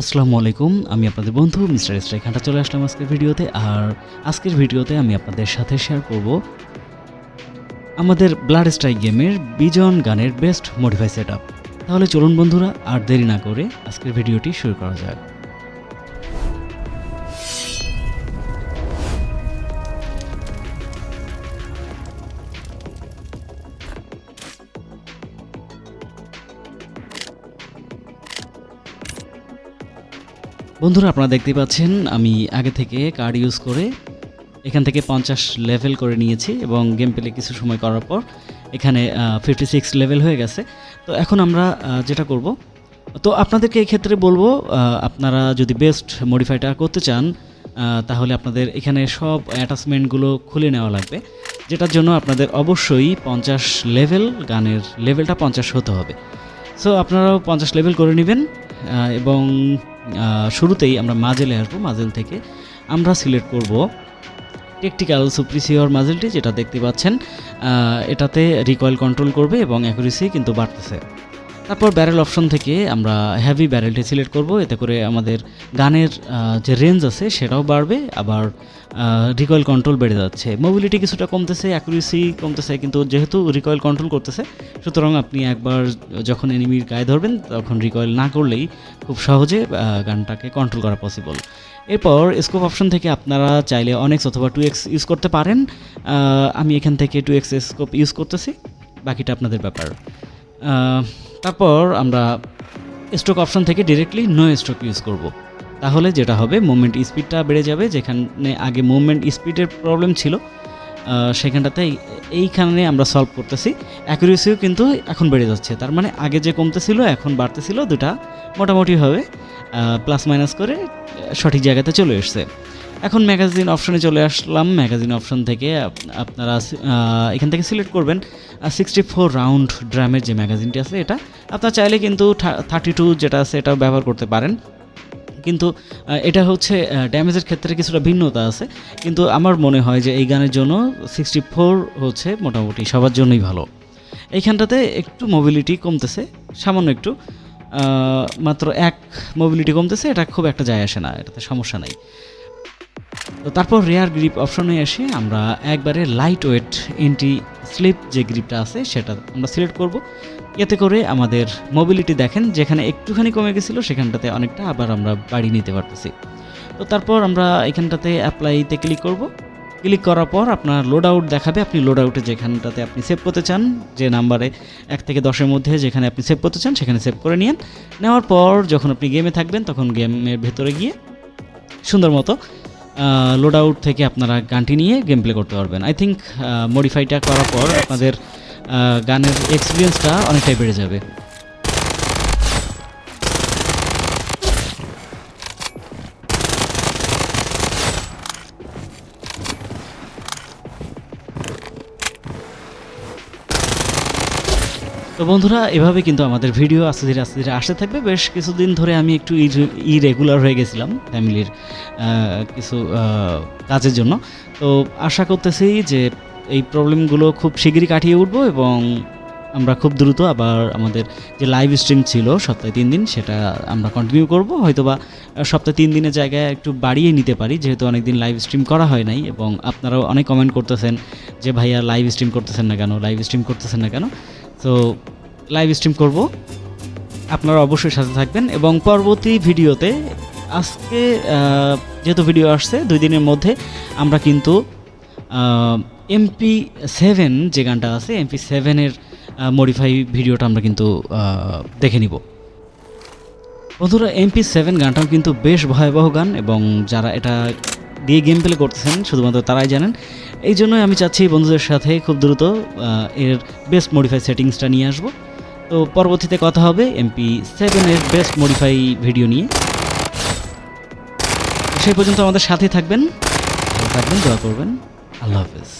আসসালামু আলাইকুম, আমি আপনাদের বন্ধু মিস্টার স্ট্রাইক হাঁটা চলে আসলাম আজকের ভিডিওতে, আর আজকের ভিডিওতে আমি আপনাদের সাথে শেয়ার করব আমাদের ব্লাড স্ট্রাইক গেমের বিজন গানের বেস্ট মডিফাই সেট তাহলে চলুন বন্ধুরা, আর দেরি না করে আজকের ভিডিওটি শুরু করা যাক। বন্ধুরা, আপনারা দেখতে পাচ্ছেন, আমি আগে থেকে কার্ড ইউজ করে এখান থেকে পঞ্চাশ লেভেল করে নিয়েছি এবং গেম পেলে কিছু সময় করার পর এখানে ফিফটি সিক্স লেভেল হয়ে গেছে। তো এখন আমরা যেটা করব, তো আপনাদেরকে ক্ষেত্রে বলব আপনারা যদি বেস্ট মডিফাইটা করতে চান তাহলে আপনাদের এখানে সব অ্যাটাচমেন্টগুলো খুলে নেওয়া লাগবে, যেটার জন্য আপনাদের অবশ্যই পঞ্চাশ লেভেল গানের লেভেলটা পঞ্চাশ হতে হবে। সো আপনারাও পঞ্চাশ লেভেল করে নেবেন। এবং শুরুতেই আমরা মাজেলে আসব, মাজেল থেকে আমরা সিলেক্ট করব টেকটিক্যাল সুপ্রিসিওর মাজেলটি, যেটা দেখতে পাচ্ছেন। এটাতে রিকয়েল কন্ট্রোল করবে এবং অ্যাকুরেসি কিন্তু বাড়তেছে। তারপর ব্যারেল অপশন থেকে আমরা হ্যাভি ব্যারেলটি সিলেক্ট করব। এতে করে আমাদের গানের যে রেঞ্জ আছে সেটাও বাড়বে। আবার রিকয়েল কন্ট্রোল বেড়ে যাচ্ছে। মোবিলিটি কিছুটা কমতেছে অ্যাকুরেসি কমতেছে, কিন্তু যেহেতু রিকয়েল কন্ট্রোল করতেছে, সুতরাং আপনি একবার যখন এনিমির গায়ে ধরবেন, তখন রিকয়েল না করলেই খুব সহজে গানটাকে কন্ট্রোল করা পসিবল এরপর স্কোপ অপশন থেকে আপনারা চাইলে অনেক্স অথবা টু এক্স ইউজ করতে পারেন। আমি এখান থেকে টু এক্স স্কোপ ইউজ করতেছি। বাকিটা আপনাদের ব্যাপার। তারপর আমরা স্ট্রোক অপশন থেকে ডিরেক্টলি নো স্ট্রোক ইউজ করব। তাহলে যেটা হবে মুভমেন্ট স্পিডটা বেড়ে যাবে, যেখানে আগে মুভমেন্ট স্পিডের প্রবলেম ছিল সেখানটাতে এইখানে আমরা সলভ করতেছি। অ্যাকুরেসিও কিন্তু এখন বেড়ে যাচ্ছে। তার মানে আগে যে কমতেছিল, এখন বাড়তেছিল, দুটা মোটামুটিভাবে প্লাস মাইনাস করে সঠিক জায়গাতে চলে এসছে। এখন ম্যাগাজিন অপশনে চলে আসলাম। ম্যাগাজিন অপশন থেকে আপনারা এখান থেকে সিলেক্ট করবেন। সিক্সটি ফোর রাউন্ড ড্রামের যে ম্যাগাজিনটি আছে এটা। আপনারা চাইলে কিন্তু থার্টি টু যেটা আছে এটাও ব্যবহার করতে পারেন। কিন্তু এটা হচ্ছে ড্যামেজের ক্ষেত্রে কিছুটা ভিন্নতা আছে। কিন্তু আমার মনে হয় যে এই গানের জন্য সিক্সটি ফোর হচ্ছে মোটামুটি সবার জন্যই ভালো। এইখানটাতে একটু মোবিলিটি কমতেছে, সামান্য একটু। মাত্র এক মোবিলিটি কমতেছে, এটা খুব একটা যায় আসে না, এটাতে সমস্যা নাই। তো তারপর রেয়ার গ্রিপ অপশনে এসে আমরা একবারে লাইট ওয়েট এন্টি স্লিপ যে গ্রিপটা আছে সেটা আমরা সিলেক্ট করব। এতে করে আমাদের মোবিলিটি দেখেন যেখানে একটুখানি কমে গেছিল সেখানটাতে অনেকটা আবার আমরা বাড়িয়ে নিতে পারতেছি। তো তারপর আমরা এখানটাতে অ্যাপ্লাইতে ক্লিক করব। ক্লিক করার পর আপনার লোড আউট দেখাবে। আপনি লোড আউটে যেখানটাতে আপনি সেভ করতে চান, যে নাম্বারে এক থেকে দশের মধ্যে যেখানে আপনি সেভ করতে চান সেখানে সেভ করে নিন নেওয়ার পর যখন আপনি গেমে থাকবেন তখন গেমের ভেতরে গিয়ে সুন্দর মতো লোড আউট থেকে আপনারা গানটি নিয়ে গেম প্লে করতে পারবেন। আই থিঙ্ক মডিফাইটা করার পর আপনাদের গানের এক্সপিরিয়েন্সটা অনেকটাই বেড়ে যাবে। তো বন্ধুরা, এভাবে কিন্তু আমাদের ভিডিও আস্তে ধীরে আস্তে ধীরে আসতে থাকবে। বেশ কিছুদিন ধরে আমি একটু ইরেগুলার হয়ে গেছিলাম ফ্যামিলির কিছু কাজের জন্য। তো আশা করতেছি যে এই প্রবলেমগুলো খুব শিগগিরই কাটিয়ে উঠবো এবং আমরা খুব দ্রুত আবার আমাদের যে লাইভ স্ট্রিম ছিল সপ্তাহে তিন দিন, সেটা আমরা কন্টিনিউ করব। হয়তোবা সপ্তাহে তিন দিনের জায়গায় একটু বাড়িয়ে নিতে পারি, যেহেতু অনেক দিন লাইভ স্ট্রিম করা হয় নাই এবং আপনারাও অনেক কমেন্ট করতেছেন যে, ভাইয়া, লাইভ স্ট্রিম করতেছেন না কেন? লাইভ স্ট্রিম করতেছেন না কেন? তো লাইভ স্ট্রিম করব। আপনারা অবশ্যই সাথে থাকবেন এবং পরবর্তী ভিডিওতে আজকে যেহেতু ভিডিও আসছে, দুই দিনের মধ্যে আমরা কিন্তু এমপি সেভেন যে গানটা আছে এমপি সেভেনের মডিফাই ভিডিওটা আমরা কিন্তু দেখে নিব। বন্ধুরা এমপি সেভেন গানটাও কিন্তু বেশ ভয়াবহ গান এবং যারা এটা দিয়ে গেম প্লে করতেছেন, শুধুমাত্র তারাই জানেন। এই জন্যই আমি চাচ্ছি বন্ধুদের সাথে খুব দ্রুত এর বেস্ট মডিফাই সেটিংসটা নিয়ে আসব। তো পরবর্তীতে কথা হবে এমপি সেভেনের বেস্ট মডিফাই ভিডিও নিয়ে। সেই পর্যন্ত আমাদের সাথে থাকবেন থাকবেন, দোয়া করবেন। আল্লাহ হাফেজ।